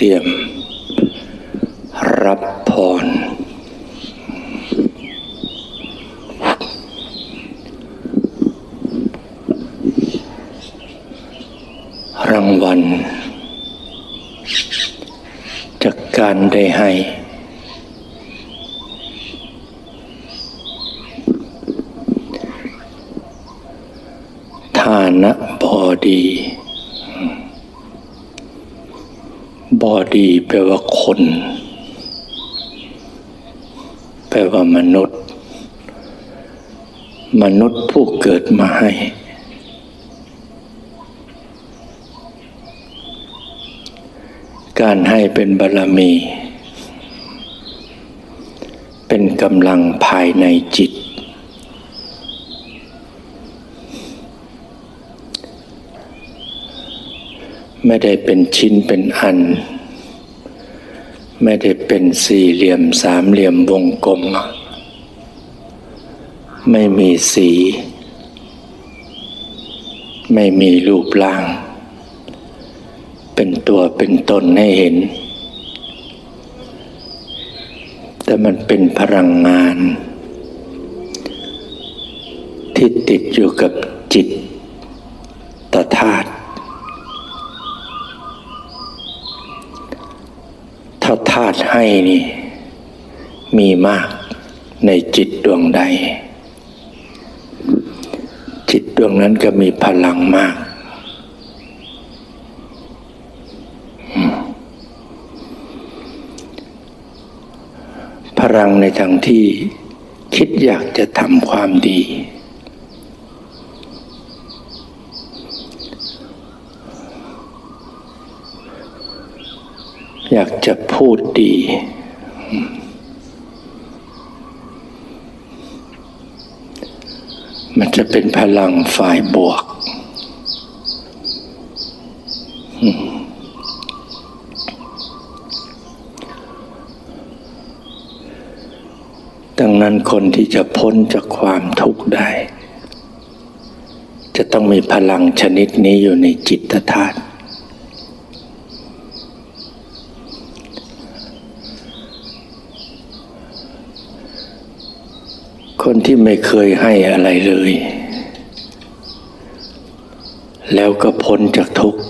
เตรียม รับพร รางวัล จากการได้ให้ ฐานะบอดี บอดีแปลว่าคน แปลว่ามนุษย์ มนุษย์ผู้เกิดมาให้ การให้เป็นบารรมี เป็นกำลังภายในจิต ไม่ได้เป็นชิ้นเป็นอัน ไม่ได้เป็นสี่เหลี่ยมสามเหลี่ยมวงกลม ไม่มีสี ไม่มีรูปร่าง เป็นตัวเป็นตนให้เห็น แต่มันเป็นพลังงาน ที่ติดอยู่กับจิตตธาตุ ถ้าธาตุให้นี่ มีมากในจิตดวงใด จิตดวงนั้นก็มีพลังมาก พลังในทางที่คิดอยากจะทำความดี อยากจะพูดดี มันจะเป็นพลังฝ่ายบวก ดังนั้นคนที่จะพ้นจากความทุกข์ได้ จะต้องมีพลังชนิดนี้อยู่ในจิตธาตุ คนที่ไม่เคยให้อะไรเลย แล้วก็พ้นจากทุกข์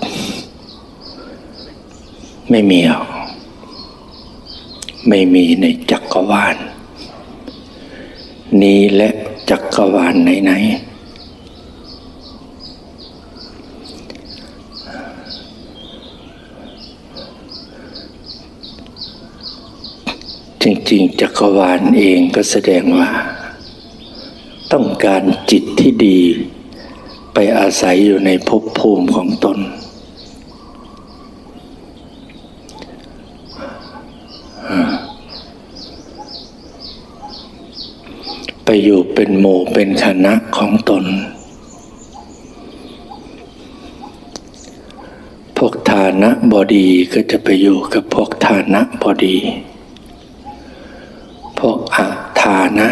ไม่มีหรอกไม่มีในจักรวาล นี้และจักรวาลไหนๆจริงๆ จักรวาลเองก็แสดงว่า ต้องการจิตที่ดี ไปอาศัยอยู่ในภพภูมิของตน ไปอยู่เป็นหมู่เป็นคณะของตน พวกฐานะบอดีก็จะไปอยู่กับพวกฐานะบอดี พวกอัฐานะ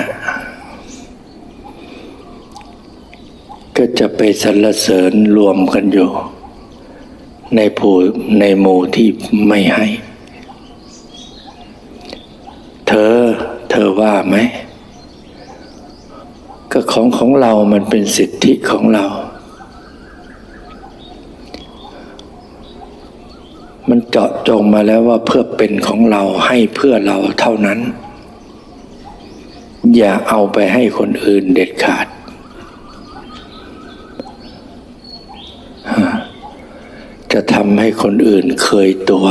ก็จะไปสรรเสริญรวมกันอยู่ ในผู้ในหมู่ที่ไม่ให้ เธอเธอว่าไหม ก็ของของเรามันเป็นสิทธิของเรา มันเจาะจงมาแล้วว่าเพื่อเป็นของเราให้เพื่อเราเท่านั้น อย่าเอาไปให้คนอื่นเด็ดขาด จะทำให้คนอื่นเคยตัว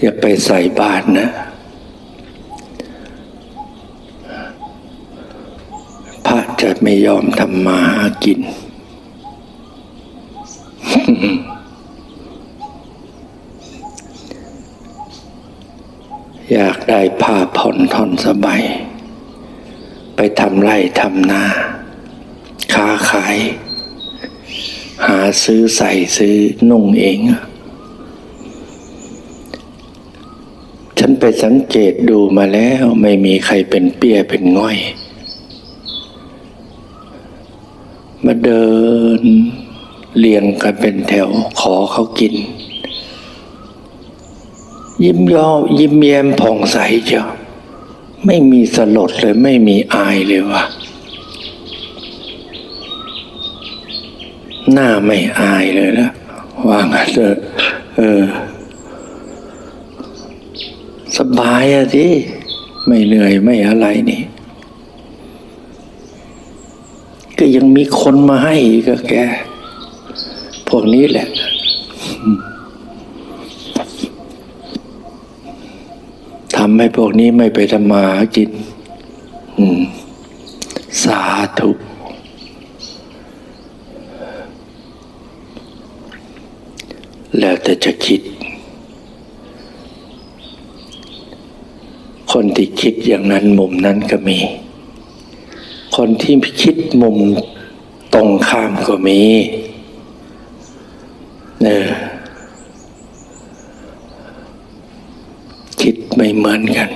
อย่าไปใส่บาตรนะ พระจะไม่ยอมทำมาหากิน อยากได้ผ้าผ่อนทอนสบาย ไปทำไร่ทำนาค้าขาย หาซื้อใส่ซื้อนุ่งเอง ฉันไปสังเกตดูมาแล้วไม่มีใครเป็นเปี้ยเป็นง่อย มาเดินเรียงกันเป็นแถวขอเขากิน ยิ้มย่อยิ้มแย้มผ่องใสเจ้าไม่มีสลดเลยไม่มีอายเลยวะ หน้าไม่อายเลยนะว่างั้นเถอะเออ สบายอะที่ไม่เหนื่อยไม่อะไรนี่ ก็ยังมีคนมาให้อีกก็แก พวกนี้แหละ ทำให้พวกนี้ไม่ไปทำมาหากิน สาธุ แล้วแต่จะคิด คนที่คิดอย่างนั้นมุมนั้นก็มี คนที่คิดมุมตรงข้ามก็มีเออคิดไม่เหมือนกัน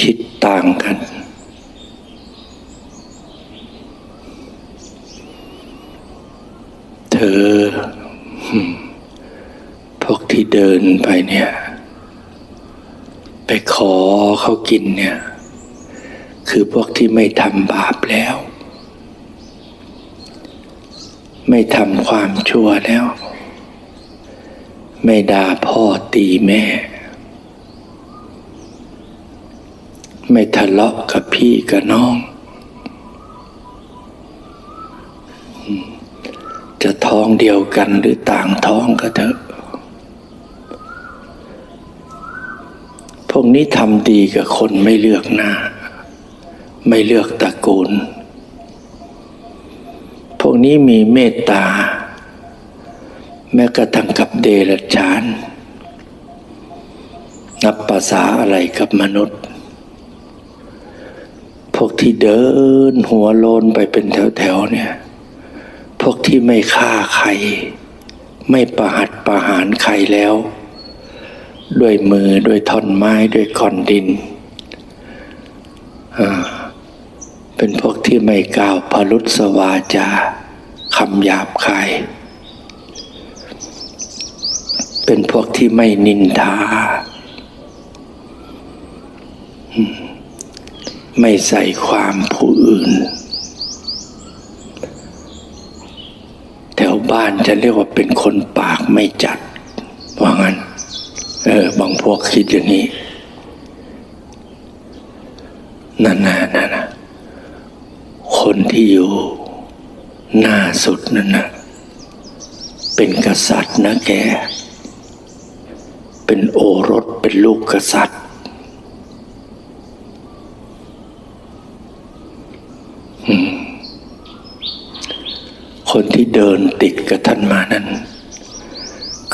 คิดต่างกัน เธออืมพวกที่ เดินไปเนี่ย ไปขอเขากินเนี่ย คือพวกที่ไม่ทำบาปแล้ว ไม่ทำความชั่วแล้ว ไม่ด่าพ่อตีแม่ ไม่ทะเลาะกับพี่กับน้องจะท้องเดียวกันหรือต่างท้องก็เถอะ พวกนี้ทำดีกับคนไม่เลือกหน้า ไม่เลือกตระกูล พวกนี้มีเมตตา แม้กระทั่งกับเดรัจฉาน นับภาษาอะไรกับมนุษย์ พวกที่เดินหัวโลนไปเป็นแถวๆเนี่ย พวกที่ไม่ฆ่าใคร ไม่ประหัตประหารใครแล้ว ด้วยมือด้วยท่อนไม้ด้วยก้อนดิน เป็นพวกที่ไม่กล่าวพลุสวาจาคำหยาบคาย เป็นพวกที่ไม่นินทา ไม่ใส่ความผู้อื่น แถวบ้านจะเรียกว่าเป็นคนปากไม่จัด ว่างั้น เออ บาง พวกคิดอย่างนี้นั่นนะนั่นนะคนที่อยู่หน้าสุดนั่นนะเป็นกษัตริย์นะแก เป็นโอรสเป็นลูกกษัตริย์ คนที่เดินติดกับท่านมานั้น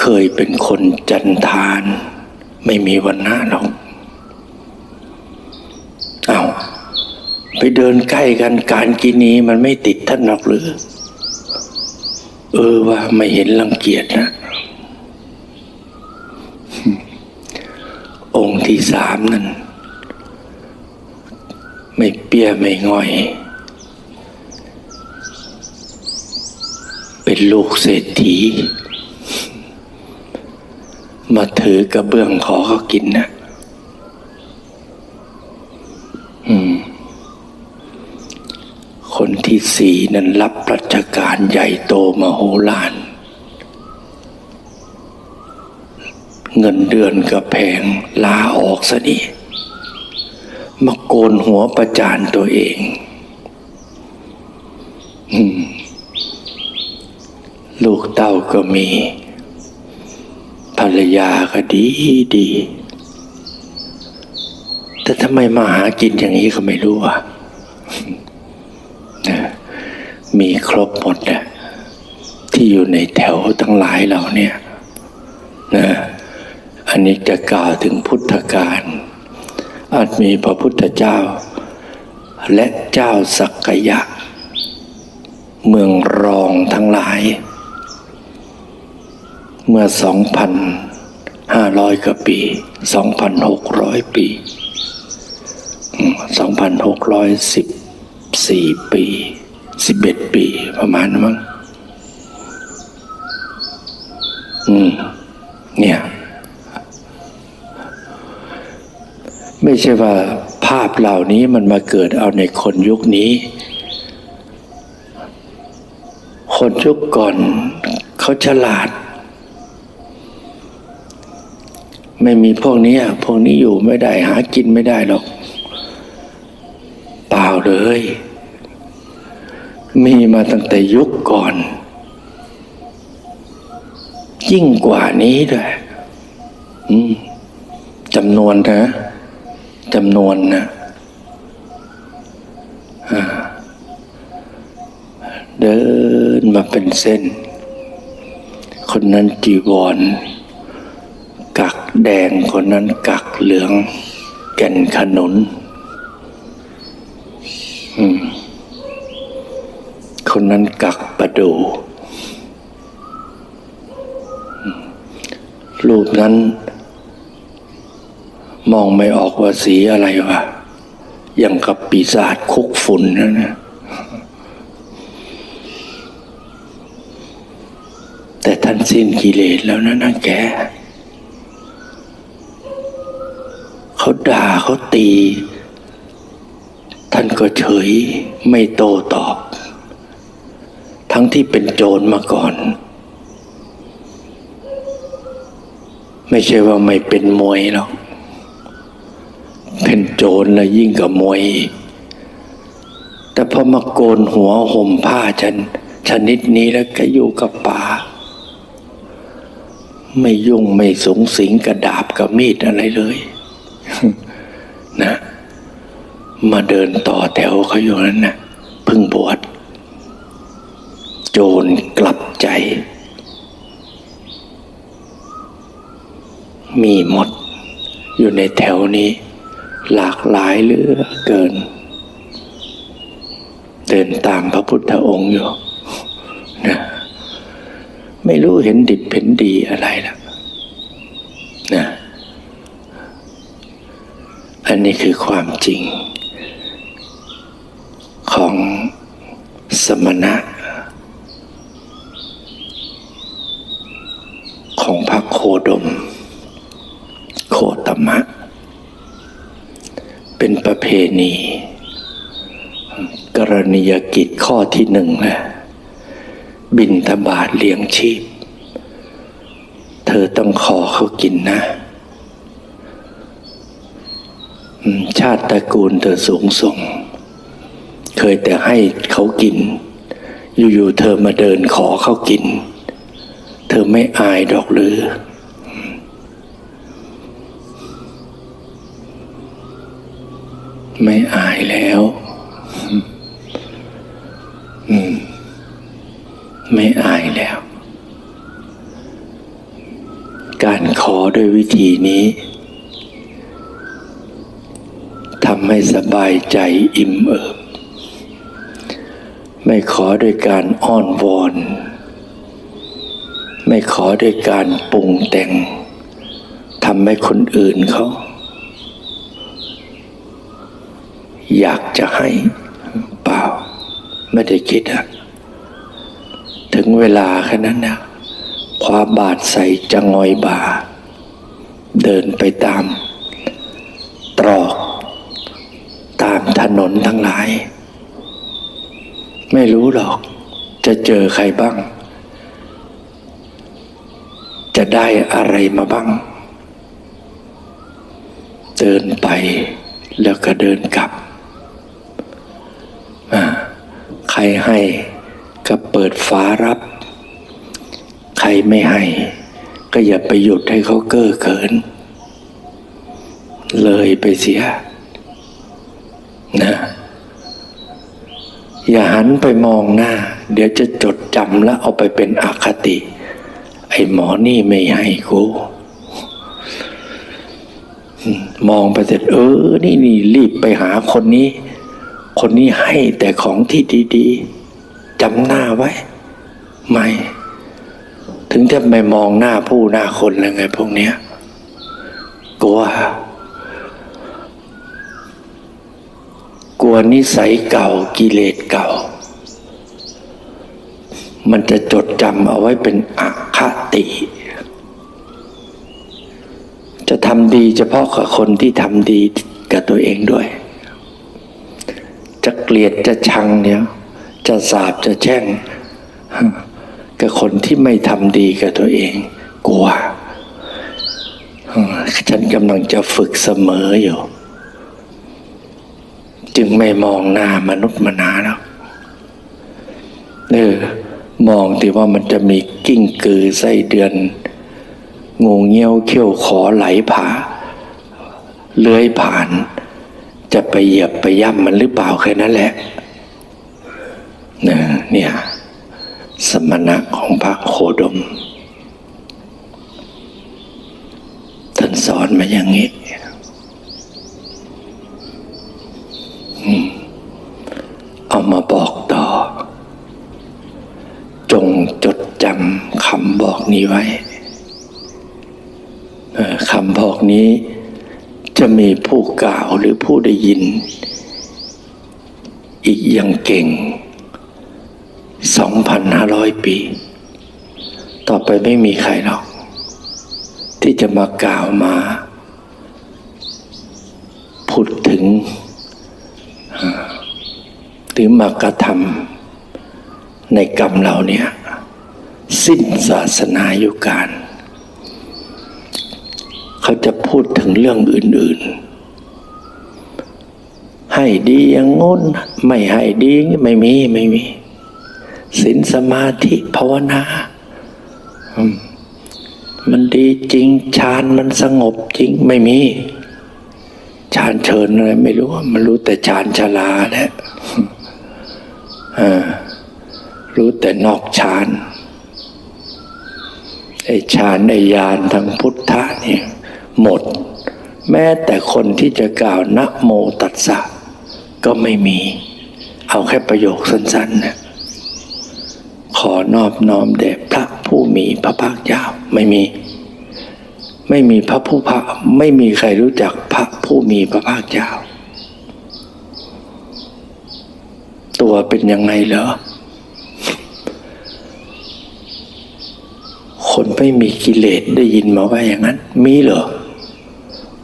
เคยเป็นคนจันทาน ไม่มีวันหน้าหรอกเอาไปเดินใกล้กันการกินีมันไม่ติดท่านหรอกหรือ เออว่าไม่เห็นรังเกียจนะ องค์ที่สามนั่น ไม่เปี้ยไม่ง่อย เป็นลูกเศรษฐี มาถือกระเบื้องขอเขากินนะอืมคนที่สี่นั้นรับราชการใหญ่โตมโหฬารเงินเดือนก็แพงลาออกซะนี่มาโกนหัวประจานตัวเองอืมลูกเต้าก็มี ภรรยาก็ดีดี แต่ทำไมมาหากินอย่างนี้ก็ไม่รู้อะมีครบหมดนะที่อยู่ในแถวทั้งหลายเหล่าเนี่ยนะอันนี้จะกล่าวถึงพุทธการ อาจมีพระพุทธเจ้า และเจ้าสักกยะ เมืองรองทั้งหลาย เมื่อ 2,500กว่าปี 2,600 ปี 2,614 ปี 11 ปีประมาณนั้นมั้งอืมเนี่ย ไม่ใช่ว่าภาพเหล่านี้มันมาเกิดเอาในคนยุคนี้ คนยุคก่อนเขาฉลาด ไม่มีพวกนี้พวกนี้อยู่ไม่ได้หากินไม่ได้หรอก เปล่าเลย มีมาตั้งแต่ยุคก่อน ยิ่งกว่านี้ด้วยจำนวนนะจำนวนนะเดินมาเป็นเส้น คนนั้นจีวร แดงคนนั้นกักเหลืองแก่นขนุนคนนั้นกักประดูรูปนั้น มองไม่ออกว่าสีอะไรวะอย่างกับปีศาจคุกฝุ่นนะนะแต่ท่านสิ้นกิเลสแล้วนะนะแก เขาด่าเขาตี ท่านก็เฉยไม่โตตอบ ทั้งที่เป็นโจรมาก่อน ไม่ใช่ว่าไม่เป็นมวยหรอกเป็นโจรแล้วยิ่งกับมวย แต่พอมาโกนหัวห่มผ้าฉัน ชนิดนี้แล้วก็อยู่กับป่า ไม่ยุ่งไม่สงสิงกระดาบกับมีดอะไรเลย นะ มาเดินต่อแถวเขาอยู่นั้นนะเพึ่งบวชโจรกลับใจ มีหมดอยู่ในแถวนี้ หลากหลายเหลือเกิน เดินตามพระพุทธองค์อยู่นะไม่รู้เห็นดิบเห็นดีอะไรล่ะนะ อันนี้คือความจริง ของสมณะ ของพระโคดม โคตมะ เป็นประเพณี กรณียกิจข้อที่หนึ่งนะบินทบาทเลี้ยงชีพ เธอต้องขอเขากินนะอืม ชาติตระกูลเธอสูงส่ง เคยแต่ให้เขากิน อยู่ๆเธอมาเดินขอเขากิน เธอไม่อายดอกหรือ ไม่อายแล้วไม่อายแล้ว การขอด้วยวิธีนี้ทำให้สบายใจอิ่มเอิบ ไม่ขอด้วยการอ้อนวอน ไม่ขอด้วยการปรุงแต่งทำให้คนอื่นเขา อยากจะให้เปล่า ไม่ได้คิดอะถึงเวลาแค่นั้นนะคว้าบาทใส่จะงอยบา เดินไปตาม ตรอก ถนนทั้งหลาย ไม่รู้หรอก จะเจอใครบ้าง จะได้อะไรมาบ้าง เดินไปแล้วก็เดินกลับ ใครให้ก็เปิดฟ้ารับ ใครไม่ให้ ก็อย่าไปหยุดให้เขาเก้อเขิน เลยไปเสีย นะอย่าหันไปมองหน้า เดี๋ยวจะจดจำแล้วเอาไปเป็นอคติ ไอ้หมอนี่ไม่ให้กูมมองไปเสร็จเออ นี่นี่รีบไปหาคนนี้ คนนี้ให้แต่ของที่ดีๆจำหน้าไว้ ไม่ ถึงจะไม่มองหน้าผู้หน้าคนแล้วไงพวกเนี้ยกลัว กลัวนิสัยเก่ากิเลสเก่า มันจะจดจำเอาไว้เป็นอคติ จะทำดีเฉพาะกับคนที่ทำดีกับตัวเองด้วย จะเกลียดจะชังเนี่ยจะสาบจะแช่งกับคนที่ไม่ทำดีกับตัวเอง กลัว ฉันกำลังจะฝึกเสมออยู่ จึงไม่มองหน้ามนุษย์มนาแล้วเออมองที่ว่ามันจะมีกิ้งกือไส้เดือน งูเงี้ยวเขี้ยวขอไหลผาเลื้อยผ่าน จะไปเหยียบไปย่ำมันหรือเปล่าแค่นั้นแหละนะเนี่ยสมณะของพระโคดม ท่านสอนมาอย่างนี้อืมเอา มาบอกต่อ จงจดจำคำบอกนี้ไว้คำบอกนี้จะมีผู้กล่าวหรือผู้ได้ยิน อีกอย่างเก่ง 2,500 ปี ต่อไปไม่มีใครหรอก ที่จะมากล่าวมา พูดถึง รือมากระทำในกรรมเราเนี่ยสิ้นศาสนาอยู่การ เขาจะพูดถึงเรื่องอื่น ๆ ให้ดีอย่างงน้นไม่ให้ดีงี้ไม่มีไม่มีศีลสมาธิภาวนา มันดีจริงฌานมันสงบจริงไม่มีฌานเชิญอะไรไม่รู้ มันรู้แต่ฌานชลาแหละอ่า รู้แต่นอกฌานไอ้ฌานไอ้ญาณทางพุทธะเนี่ยหมด แม้แต่คนที่จะกล่าวนะโมตัสสะก็ไม่มี เอาแค่ประโยคสั้นๆนะขอนอบน้อมแด่พระผู้มีพระภาคเจ้าไม่มี ไม่มีพระผู้พระไม่มีใครรู้จักพระผู้มีพระภาคเจ้า ตัวเป็นยังไงเหรอ คนไม่มีกิเลสได้ยินมาว่าอย่างนั้น มีเหรอ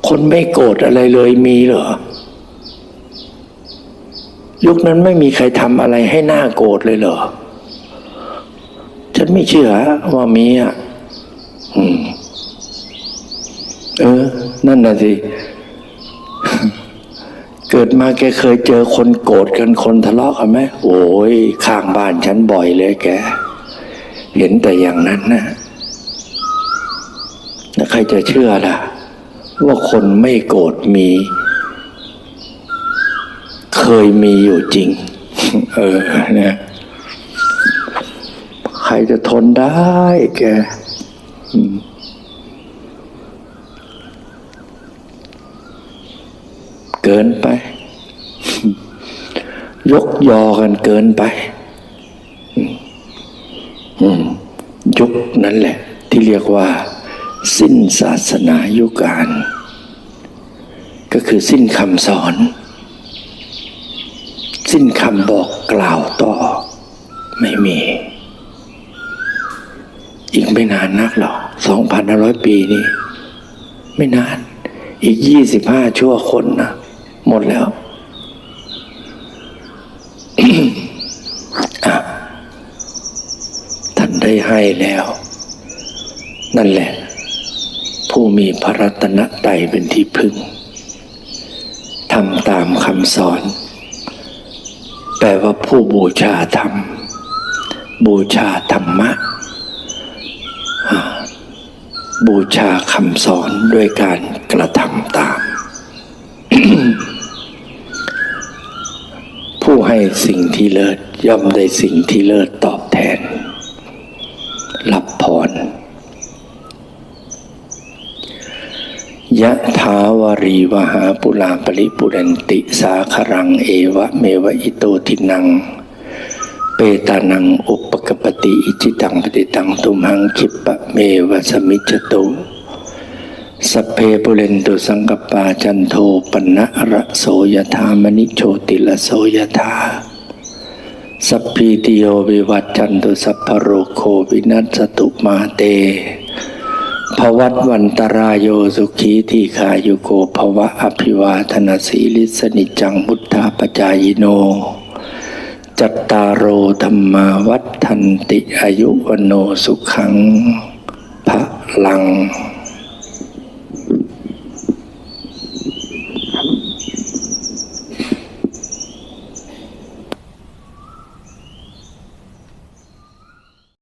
คนไม่โกรธอะไรเลยมีเหรอ ยุคนั้นไม่มีใครทำอะไรให้หน้าโกรธเลยเหรอ ฉันไม่เชื่อว่ามีอะ อืม เออ นั่นน่ะสิ กิดมาแกเคยเจอคนโกรธกันคนทะเลาะกันไหมโอ้ยข้างบ้านฉันบ่อยเลยแก เห็นแต่อย่างนั้นนะแล้วใครจะเชื่อล่ะ ว่าคนไม่โกรธมี เคยมีอยู่จริง เออเนี่ยใครจะทนได้แก อืม เกินไป ยกยอกันเกินไปยุคนั้นแหละ ที่เรียกว่า สิ้นศาสนายุการ ก็คือสิ้นคำสอน สิ้นคำบอกกล่าวต่อ ไม่มี อีกไม่นานนักหรอกสองพันห้าร้อยปีนี้ ไม่นาน อีกยี่สิบห้าชั่วคนนะ หมดแล้วท่านได้ให้แล้ว นั่นแหละ ผู้มีพระรัตนตรัยเป็นที่พึ่งทำตามคำสอน แปลว่าผู้บูชาธรรม บูชาธรรมะ บูชาคำสอนด้วยการกระทำตาม ผู้ ให้สิ่งที่เลิศย่อมได้สิ่งที่เลิศตอบแทน รับพรยะถาวารีวหาปุราปริปุเรนติสาครังเอวะเมวะอิโตทินัง เปตานังอุปกปติอิจิตังปฏิตังตุมหังคิปะเมวะสมิจจตุ สเพปุเรนตุสังกปาจันโทปนะระโสยธามณิโชติละโสยธาสัพพีติโยวิวัจจันตุสัพพโรโควินัสตุมาเตภวัตวันตรายโยสุขีทีขายุโกภวะอภิวาธนาสีลิสนิจังบุทธาปจายโน จัตตารโอธรรมาวัฏทันติอายุวโนสุขังพระลัง